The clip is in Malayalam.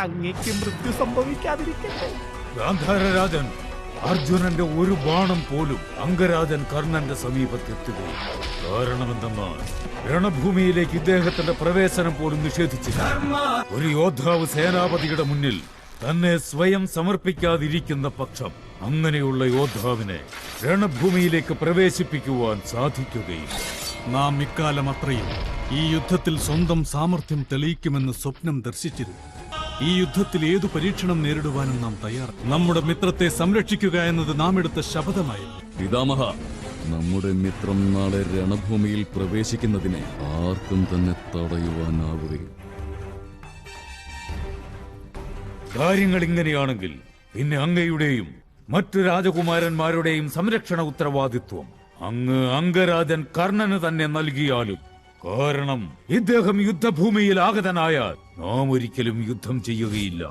അങ്ങേക്ക് മൃത്യു സംഭവിക്കാതിരിക്കട്ടെ. ഗാന്ധാരരാജൻ അർജുനന്റെ ഒരു ബാണം പോലും അംഗരാജൻ കർണന്റെ സമീപത്തെത്തുകയും കാരണമെന്തെന്നാൽ രണഭൂമിയിലേക്ക് ഇദ്ദേഹത്തിന്റെ പ്രവേശനം പോലും നിഷേധിച്ചില്ല. ഒരു യോദ്ധാവ് സേനാപതിയുടെ മുന്നിൽ തന്നെ സ്വയം സമർപ്പിക്കാതിരിക്കുന്ന പക്ഷം അങ്ങനെയുള്ള യോദ്ധാവിനെ രണഭൂമിയിലേക്ക് പ്രവേശിപ്പിക്കുവാൻ സാധിക്കുകയും നാം ഇക്കാലം അത്രയും ഈ യുദ്ധത്തിൽ സ്വന്തം സാമർഥ്യം തെളിയിക്കുമെന്ന് സ്വപ്നം ദർശിച്ചിരുന്നു. ഈ യുദ്ധത്തിൽ ഏതു പരീക്ഷണം നേരിടുവാനും നാം തയ്യാർ നമ്മുടെ മിത്രത്തെ സംരക്ഷിക്കുക എന്നത് നാം എടുത്ത ശപഥമായി പിതാമഹ നമ്മുടെ മിത്രം നാളെ രണഭൂമിയിൽ പ്രവേശിക്കുന്നതിനെ ആർക്കും തന്നെ തടയുവാനാവുകയും കാര്യങ്ങൾ ഇങ്ങനെയാണെങ്കിൽ പിന്നെ അങ്ങയുടെയും മറ്റു രാജകുമാരന്മാരുടെയും സംരക്ഷണ ഉത്തരവാദിത്വം അങ്ങ് അംഗരാജൻ കർണന് തന്നെ നൽകിയാലും കാരണം ഇദ്ദേഹം യുദ്ധഭൂമിയിൽ ആഗതനായാൽ നാം ഒരിക്കലും യുദ്ധം ചെയ്യുകയില്ല.